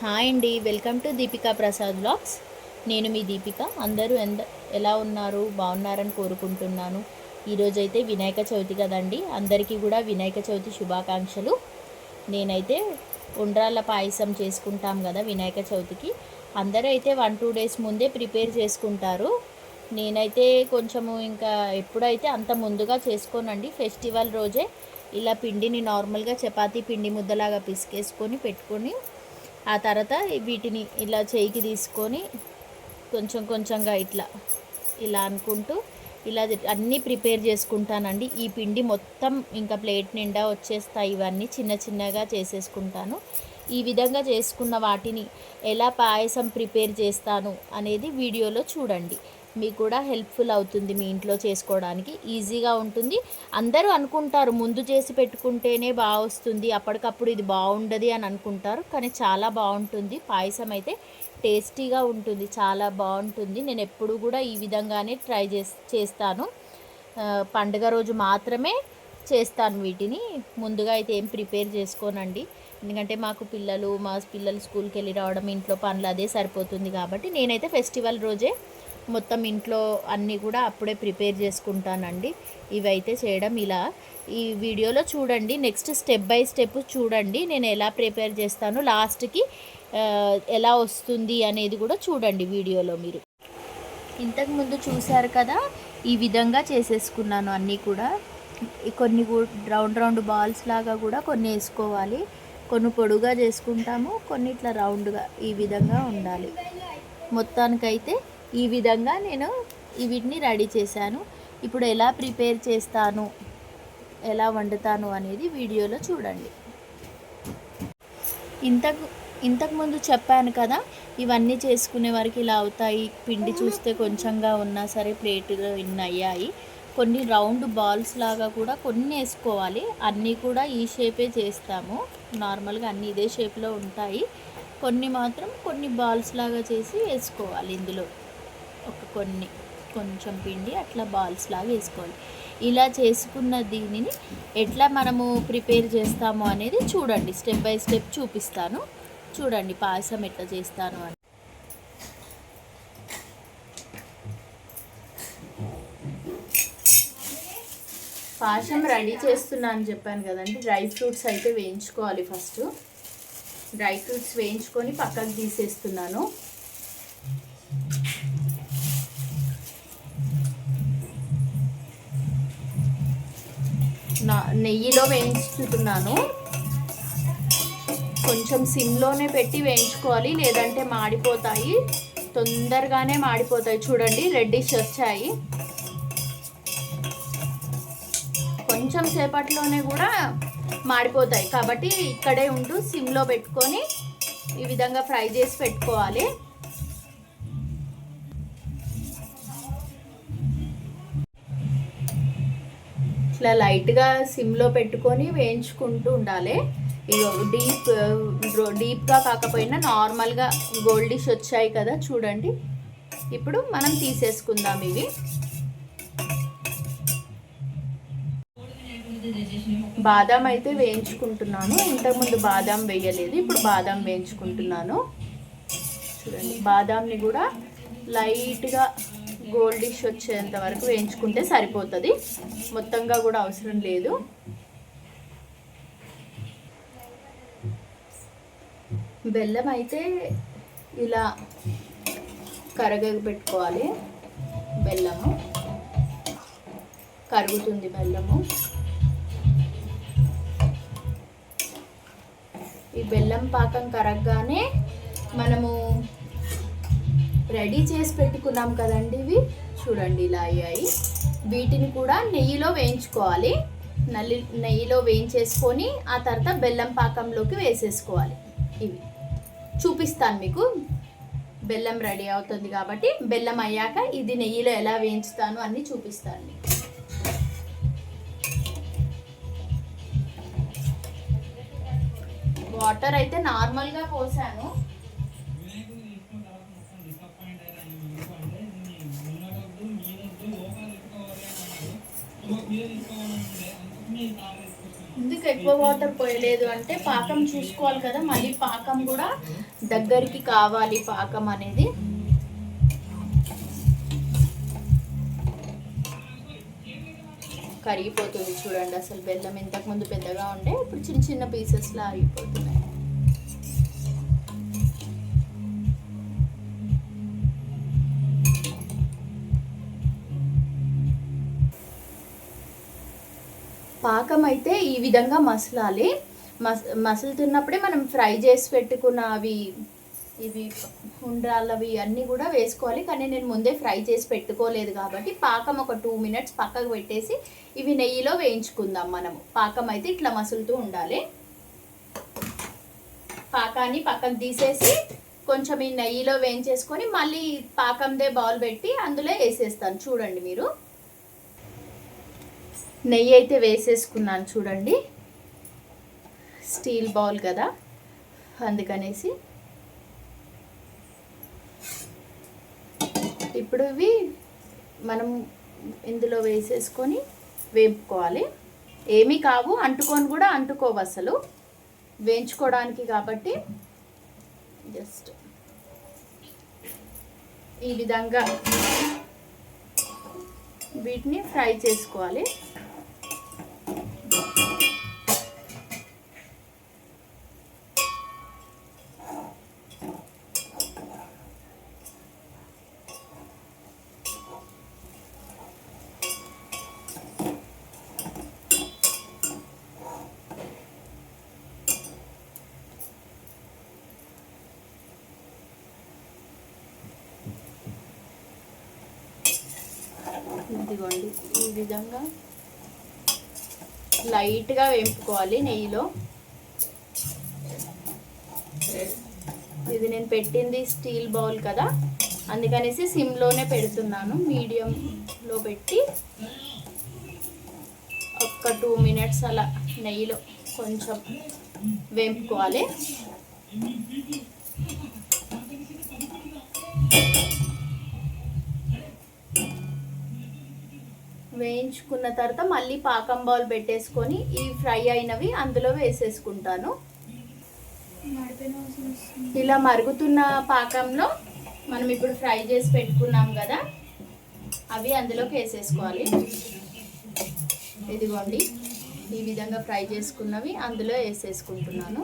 Hi అండి welcome to Deepika Prasad blogs నేను మీ దీపిక. అందరూ ఎంద ఎలా ఉన్నారు? బాగున్నారని కోరుకుంటున్నాను. ఈరోజైతే వినాయక చవితి కదండి. అందరికీ కూడా వినాయక చవితి శుభాకాంక్షలు. నేనైతే ఉండ్రాళ్ళ పాయసం చేసుకుంటాం కదా వినాయక చవితికి. అందరూ అయితే వన్ టూ డేస్ ముందే ప్రిపేర్ చేసుకుంటారు. నేనైతే కొంచెము ఇంకా ఎప్పుడైతే అంత ముందుగా చేసుకోనండి ఫెస్టివల్ రోజే ఇలా పిండిని నార్మల్గా చపాతీ పిండి ముద్దలాగా పిసికేసుకొని పెట్టుకొని ఆ తర్వాత వీటిని ఇలా చేయికి తీసుకొని కొంచెం కొంచెంగా ఇట్లా ఇలా అనుకుంటూ ఇలా అన్నీ ప్రిపేర్ చేసుకుంటానండి. ఈ పిండి మొత్తం ఇంకా ప్లేట్ నిండా వచ్చేస్తాయి. ఇవన్నీ చిన్న చిన్నగా చేసేసుకుంటాను. ఈ విధంగా చేసుకున్న వాటిని ఎలా పాయసం ప్రిపేర్ చేస్తాను అనేది వీడియోలో చూడండి. మీకు కూడా హెల్ప్ఫుల్ అవుతుంది మీ ఇంట్లో చేసుకోవడానికి. ఈజీగా ఉంటుంది. అందరూ అనుకుంటారు ముందు చేసి పెట్టుకుంటేనే బాగా వస్తుంది అప్పటికప్పుడు ఇది బాగుండదు అని అనుకుంటారు. కానీ చాలా బాగుంటుంది. పాయసం అయితే టేస్టీగా ఉంటుంది. చాలా బాగుంటుంది. నేను ఎప్పుడు కూడా ఈ విధంగానే ట్రై చేస్ చేస్తాను. పండుగ రోజు మాత్రమే చేస్తాను వీటిని. ముందుగా అయితే ఏం ప్రిపేర్ చేసుకోనండి. ఎందుకంటే మాకు పిల్లలు మా పిల్లలు స్కూల్కి వెళ్ళి రావడం ఇంట్లో పనులు అదే సరిపోతుంది కాబట్టి నేనైతే ఫెస్టివల్ రోజే మొత్తం ఇంట్లో అన్నీ కూడా అప్పుడే ప్రిపేర్ చేసుకుంటానండి. ఇవైతే చేయడం ఇలా. ఈ వీడియోలో చూడండి నెక్స్ట్ స్టెప్ బై స్టెప్ చూడండి నేను ఎలా ప్రిపేర్ చేస్తాను లాస్ట్కి ఎలా వస్తుంది అనేది కూడా చూడండి వీడియోలో మీరు. ఇంతకుముందు చూశారు కదా ఈ విధంగా చేసేసుకున్నాను అన్నీ కూడా. కొన్ని రౌండ్ రౌండ్ బాల్స్ లాగా కూడా కొన్ని వేసుకోవాలి. కొన్ని పొడుగా చేసుకుంటాము కొన్ని ఇట్లా రౌండ్గా ఈ విధంగా ఉండాలి. మొత్తానికైతే ఈ విధంగా నేను వీటిని రెడీ చేశాను. ఇప్పుడు ఎలా ప్రిపేర్ చేస్తాను ఎలా వండుతాను అనేది వీడియోలో చూడండి. ఇంతకు ఇంతకుముందు చెప్పాను కదా ఇవన్నీ చేసుకునే వరకు ఇలా అవుతాయి. పిండి చూస్తే కొంచెంగా ఉన్నా సరే ప్లేట్లో ఇన్ని అయ్యాయి. కొన్ని రౌండ్ బాల్స్ లాగా కూడా కొన్ని వేసుకోవాలి. అన్నీ కూడా ఈ షేపే చేస్తాము. నార్మల్గా అన్నీ ఇదే షేప్లో ఉంటాయి. కొన్ని మాత్రం కొన్ని బాల్స్ లాగా చేసి వేసుకోవాలి ఇందులో. ఒక కొన్ని కొంచెం పిండి అట్లా బాల్స్ లాగా వేసుకోవాలి. ఇలా చేసుకున్న దీనిని ఎట్లా మనము ప్రిపేర్ చేస్తాము అనేది చూడండి. స్టెప్ బై స్టెప్ చూపిస్తాను. చూడండి పాయసం ఎట్లా చేస్తాను అని. పాయసం రెడీ చేస్తున్నా అని చెప్పాను కదండి. డ్రై ఫ్రూట్స్ అయితే వేయించుకోవాలి ఫస్ట్ డ్రై ఫ్రూట్స్ వేయించుకొని పక్కకు తీసేస్తున్నాను. నా నెయ్యిలో వేయించుతున్నాను కొంచెం సిమ్లోనే పెట్టి వేయించుకోవాలి. లేదంటే మాడిపోతాయి. తొందరగానే మాడిపోతాయి. చూడండి రెడ్డిష్ వచ్చాయి. కొంచెం సేపట్లోనే కూడా మాడిపోతాయి. కాబట్టి ఇక్కడే ఉంటూ సిమ్లో పెట్టుకొని ఈ విధంగా ఫ్రై చేసి పెట్టుకోవాలి. ఇట్లా లైట్గా సిమ్లో పెట్టుకొని వేయించుకుంటూ ఉండాలి. డీప్ డీప్గా కాకపోయినా నార్మల్గా గోల్డిష్ వచ్చాయి కదా చూడండి. ఇప్పుడు మనం తీసేసుకుందాం ఇవి. బాదాం అయితే వేయించుకుంటున్నాను. ఇంతకుముందు బాదాం వేయలేదు. ఇప్పుడు బాదాం వేయించుకుంటున్నాను. చూడండి బాదాంని కూడా లైట్గా గోల్డిష్ వచ్చేంత వరకు వేయించుకుంటే సరిపోతుంది. మొత్తంగా కూడా అవసరం లేదు. బెల్లం అయితే ఇలా కరగ పెట్టుకోవాలి. బెల్లము. కరుగుతుంది బెల్లము. ఈ బెల్లం పాకం కరగగానే మనము రెడీ చేసి పెట్టుకున్నాం కదండి ఇవి. చూడండి ఇలా అయ్యాయి. వీటిని కూడా నెయ్యిలో వేయించుకోవాలి. నల్లి నెయ్యిలో వేయించేసుకొని ఆ తర్వాత బెల్లం పాకంలోకి వేసేసుకోవాలి. ఇవి. చూపిస్తాను మీకు. బెల్లం రెడీ అవుతుంది కాబట్టి బెల్లం అయ్యాక ఇది నెయ్యిలో ఎలా వేయించుతాను అన్ని చూపిస్తాను మీకు. వాటర్ అయితే నార్మల్గా పోసాను. ఎందుకు ఎక్కువ వాటర్ పోయలేదు అంటే పాకం చూసుకోవాలి కదా మళ్ళీ పాకం కూడా దగ్గరికి కావాలి పాకం అనేది. కరిగిపోతుంది చూడండి అసలు బెల్లం ఇంతకుముందు పెద్దగా ఉండే ఇప్పుడు చిన్న చిన్న పీసెస్లా అయిపోతున్నాయి. పాకం అయితే ఈ విధంగా మసలాలి. మస మసులుతున్నప్పుడే మనం ఫ్రై చేసి పెట్టుకున్న అవి ఇవి ఉండ్రాళ్ళవి అన్నీ కూడా వేసుకోవాలి. కానీ నేను ముందే ఫ్రై చేసి పెట్టుకోలేదు కాబట్టి పాకం ఒక టూ మినిట్స్ పక్కకు పెట్టేసి ఇవి నెయ్యిలో వేయించుకుందాం మనము. పాకం అయితే ఇట్లా మసులుతూ ఉండాలి. పాకాన్ని పక్కన తీసేసి కొంచెం ఈ నెయ్యిలో వేయించేసుకొని మళ్ళీ పాకందే బౌల్ పెట్టి అందులో వేసేస్తాను. చూడండి మీరు. నెయ్యి అయితే వేసేసుకున్నాను చూడండి. స్టీల్ బౌల్ కదా. అందుకనేసి. ఇప్పుడు ఇవి మనం ఇందులో వేసేసుకొని వేపుకోవాలి. ఏమీ కావు అంటుకొని కూడా అంటుకోవు అసలు. వేయించుకోవడానికి కాబట్టి జస్ట్ ఈ విధంగా వీటిని ఫ్రై చేసుకోవాలి. ఇదిగోండి. ఈ విధంగా లైట్గా వేపుకోవాలి నెయ్యిలో. ఇది నేను పెట్టింది స్టీల్ బౌల్ కదా. అందుకనేసి సిమ్లోనే పెడుతున్నాను. మీడియంలో పెట్టి ఒక్క టూ మినిట్స్ అలా నెయ్యిలో కొంచెం వేపుకోవాలి. వేయించుకున్న తర్వాత మళ్ళీ పాకం బౌల్ పెట్టేసుకొని ఈ ఫ్రై అయినవి అందులో వేసేసుకుంటాను. ఇలా మరుగుతున్న పాకంలో మనం ఇప్పుడు ఫ్రై చేసి పెట్టుకున్నాం కదా అవి అందులోకి వేసేసుకోవాలి. ఇదిగోండి ఈ విధంగా ఫ్రై చేసుకున్నవి అందులో వేసేసుకుంటున్నాను.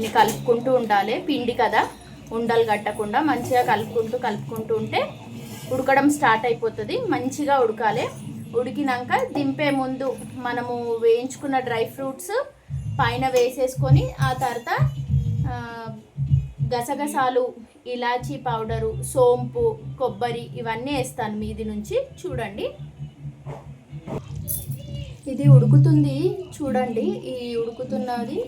దీన్ని కలుపుకుంటూ ఉండాలి. పిండి కదా ఉండలు కట్టకుండా మంచిగా కలుపుకుంటూ కలుపుకుంటూ ఉంటే ఉడకడం స్టార్ట్ అయిపోతుంది. మంచిగా ఉడకాలి. ఉడికినాక దింపే ముందు మనము వేయించుకున్న డ్రై ఫ్రూట్స్ పైన వేసేసుకొని ఆ తర్వాత గసగసాలు ఇలాచీ పౌడరు సోంపు కొబ్బరి ఇవన్నీ వేస్తాను మీది నుంచి. చూడండి. ఇది ఉడుకుతుంది. చూడండి ఈ ఉడుకుతున్నది.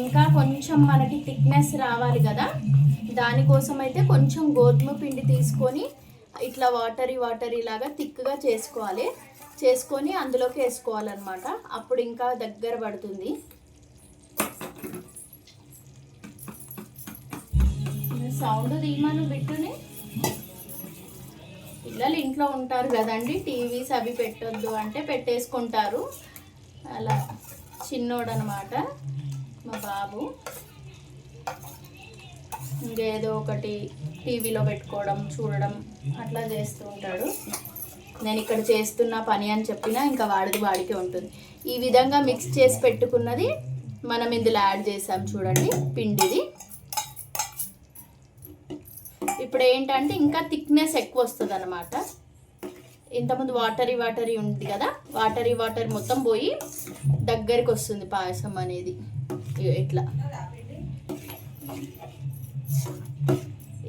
ఇంకా కొంచెం మనకి థిక్నెస్ రావాలి కదా. దానికోసం అయితే కొంచెం గోధుమ పిండి తీసుకొని ఇట్లా వాటరీ వాటరీ లాగా థిక్గా చేసుకోవాలి. చేసుకొని అందులోకి వేసుకోవాలన్నమాట. అప్పుడు ఇంకా దగ్గర పడుతుంది. సౌండ్ తీయమను బిట్టుని పిల్లలు ఇంట్లో ఉంటారు కదండి టీవీస్ అవి పెట్టొద్దు అంటే పెట్టేసుకుంటారు. అలా చిన్నోడనమాట మా బాబు. ఇంకేదో ఒకటి టీవీలో పెట్టుకోవడం చూడడం అట్లా చేస్తూ ఉంటాడు. నేను ఇక్కడ చేస్తున్న పని అని చెప్పినా ఇంకా వాడిది వాడికే ఉంటుంది. ఈ విధంగా మిక్స్ చేసి పెట్టుకున్నది మనం ఇందులో యాడ్ చేసాం చూడండి పిండిది. ఇప్పుడు ఏంటంటే ఇంకా థిక్నెస్ ఎక్కువ వస్తుంది అనమాట ఇంతకుముందు వాటరీ వాటరీ ఉంది కదా? వాటరీ వాటర్ మొత్తం పోయి దగ్గరికి వస్తుంది పాయసం అనేది. ఇట్లా.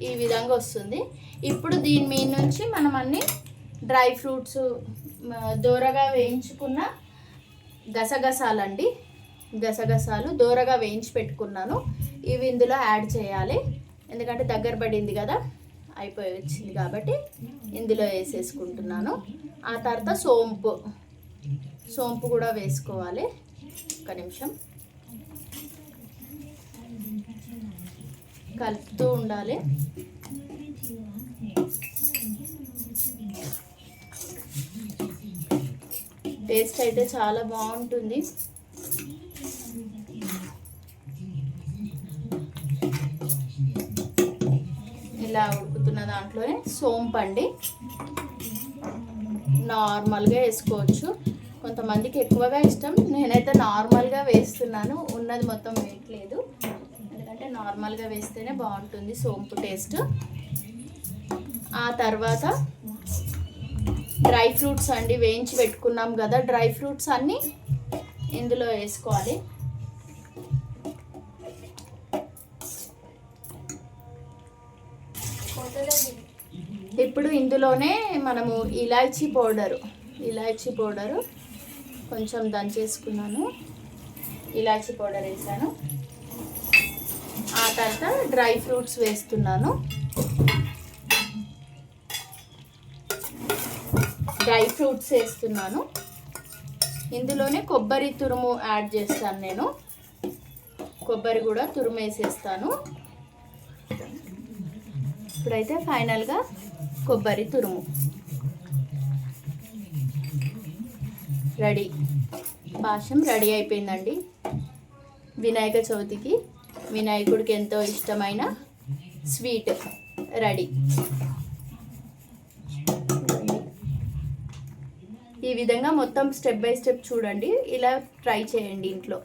ఈ విధంగా వస్తుంది. ఇప్పుడు దీని మీద నుంచి మనం అన్ని డ్రై ఫ్రూట్స్ దూరగా వేయించుకున్న గసగసాలండి. గసగసాలు దూరగా వేయించి పెట్టుకున్నాను. ఇవి ఇందులో యాడ్ చేయాలి. ఎందుకంటే దగ్గర పడింది కదా అయిపోయి వచ్చింది కాబట్టి ఇందులో వేసేసుకుంటున్నాను. ఆ తర్వాత సోంపు సోంపు కూడా వేసుకోవాలి. ఒక నిమిషం. కలుపుతూ ఉండాలి. టేస్ట్ అయితే చాలా బాగుంటుంది. ఇలా ఉడుకుతున్న దాంట్లోనే సోంపు అండి. నార్మల్గా వేసుకోవచ్చు. కొంతమందికి ఎక్కువగా ఇష్టం. నేనైతే నార్మల్గా వేస్తున్నాను. ఉన్నది మొత్తం వేయట్లేదు ఎందుకంటే నార్మల్గా వేస్తేనే బాగుంటుంది సోంపు టేస్ట్. ఆ తర్వాత డ్రై ఫ్రూట్స్ అండి. వేయించి పెట్టుకున్నాం కదా. డ్రై ఫ్రూట్స్ అన్నీ ఇందులో వేసుకోవాలి. ఇందులోనే మనము ఇలాచీ పౌడరు ఇలాచీ పౌడరు కొంచెం దంచేసుకున్నాను. ఇలాచీ పౌడర్ వేసాను. ఆ తర్వాత డ్రై ఫ్రూట్స్ వేస్తున్నాను. డ్రై ఫ్రూట్స్ వేస్తున్నాను. ఇందులోనే కొబ్బరి తురుము యాడ్ చేస్తాను నేను. కొబ్బరి కూడా తురుము వేసేస్తాను. ఇప్పుడైతే ఫైనల్గా కొబ్బరి తురుము. రెడీ. పాశం రెడీ అయిపోయిందండి. వినాయక చవితికి వినాయకుడికి ఎంతో ఇష్టమైన స్వీట్ రెడీ. ఈ విధంగా మొత్తం స్టెప్ బై స్టెప్ చూడండి. ఇలా ట్రై చేయండి ఇంట్లో.